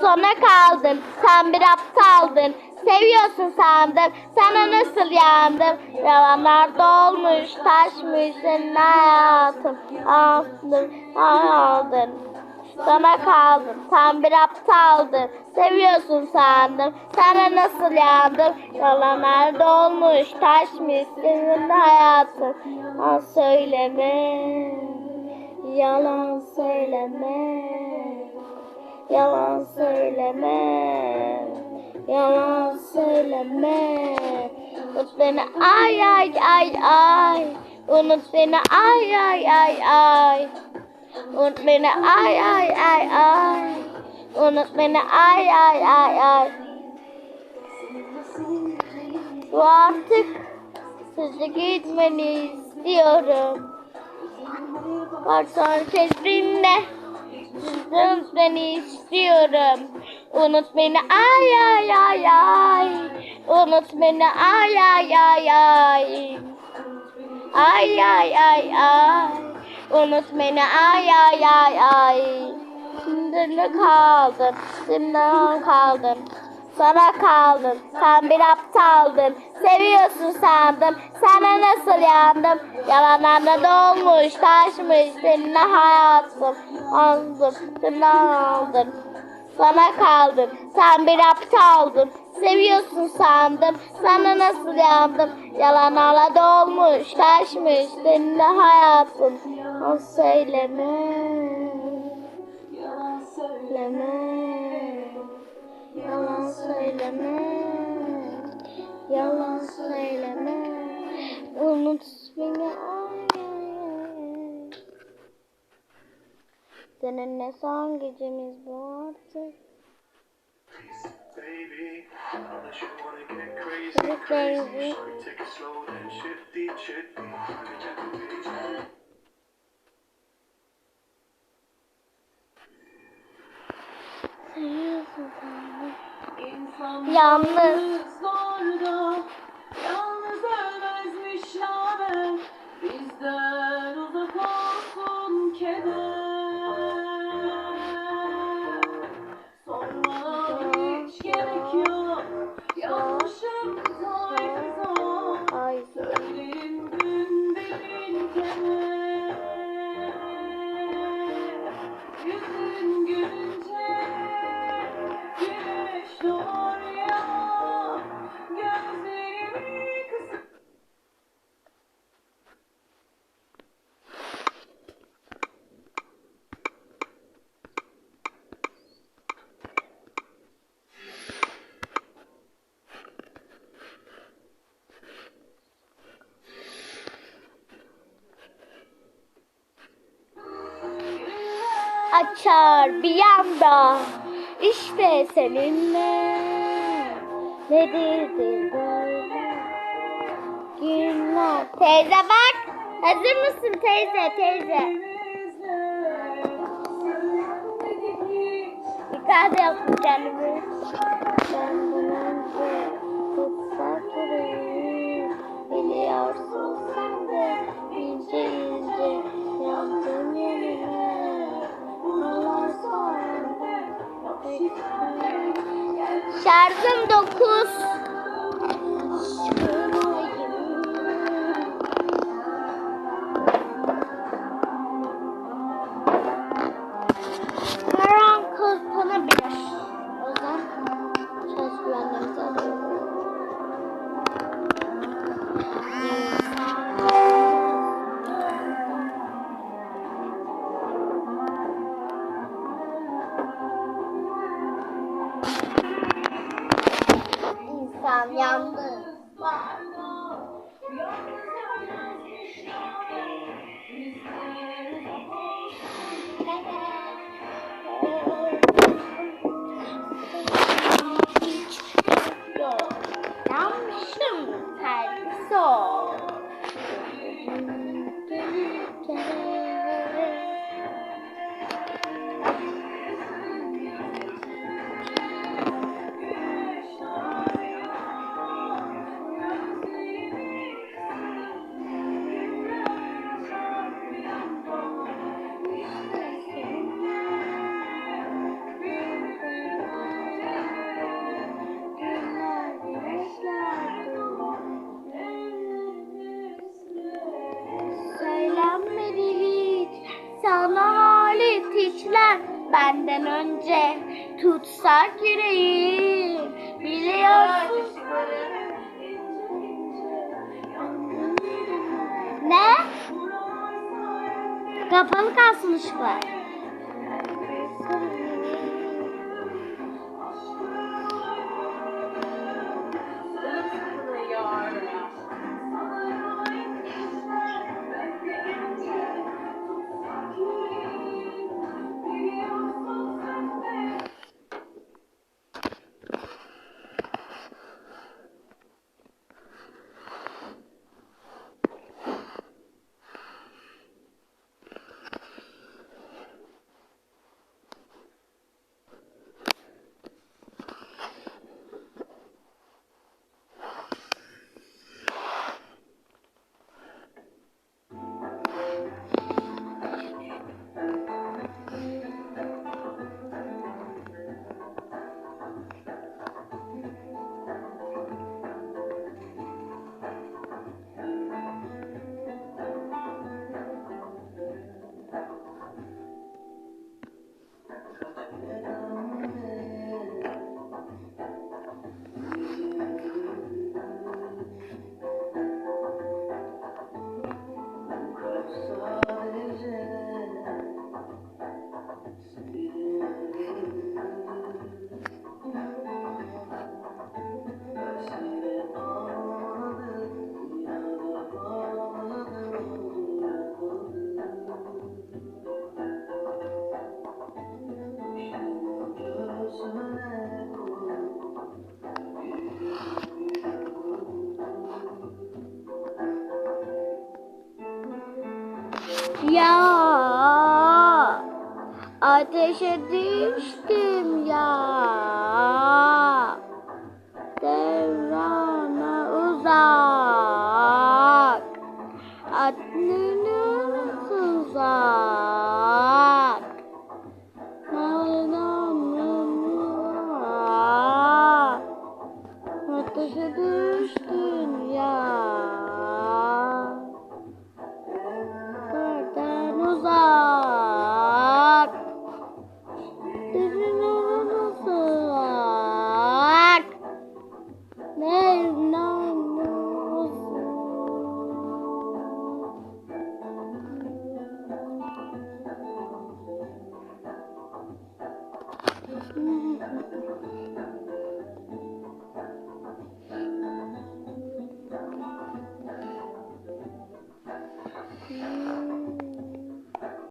sona kaldın. Sen bir aptaldın. Seviyorsun sandım. Sana nasıl yandım? Yalanlar dolmuş, taşmış senin hayatın. Aldın, aldın. Sana kaldım. Sen bir aptaldın. Seviyorsun sandım. Sana nasıl yandım? Yalanlar dolmuş, taşmış senin hayatın. Al söyleme. Yalan söyleme. Yalan söyleme. Yalan söyleme. Unut beni ay ay ay ay. Unut beni ay ay ay ay. Unut beni ay ay ay ay. Unut beni ay ay ay ay. Bu artık sizi gitmeni istiyorum. Varsan sesrinle Unut beni istiyorum. Unut beni ay ay ay ay. Unut beni ay ay ay ay. Ay ay ay ay. Unut beni ay ay ay ay. Şimdi ne kaldın? Şimdi ne kaldın? Sana kaldım. Sen bir aptaldın. Seviyorsun sandım. Sana nasıl yandım? Yalanlarla dolmuş, taşmış seninle hayatım. Aldım, sen aldın. Sana kaldım. Sen bir aptaldın. Seviyorsun sandım. Sana nasıl yandım? Yalanlarla dolmuş, taşmış seninle hayatım. O söyleme. Söyleme. Yalan söyleme. Yalan söyleme. Unut beni. Ay, ay. Seninle son gecemiz bu artık. Baby, unless you wanna get crazy, crazy, take it slow, then shifty, shifty. Yalnız. yalnız ölmezmiş naber. Bizden açar bir yanda. İşte seninle. Ne dedi? Böyle günler. Teyze bak. Hazır mısın teyze teyze? Yapın kendimi ben senden önce tutsak yüreği biliyorsun. Ne? Kapalı kalsın ışıklar. Ya ateşe düştüm ya. Devrana uzak. Adnınız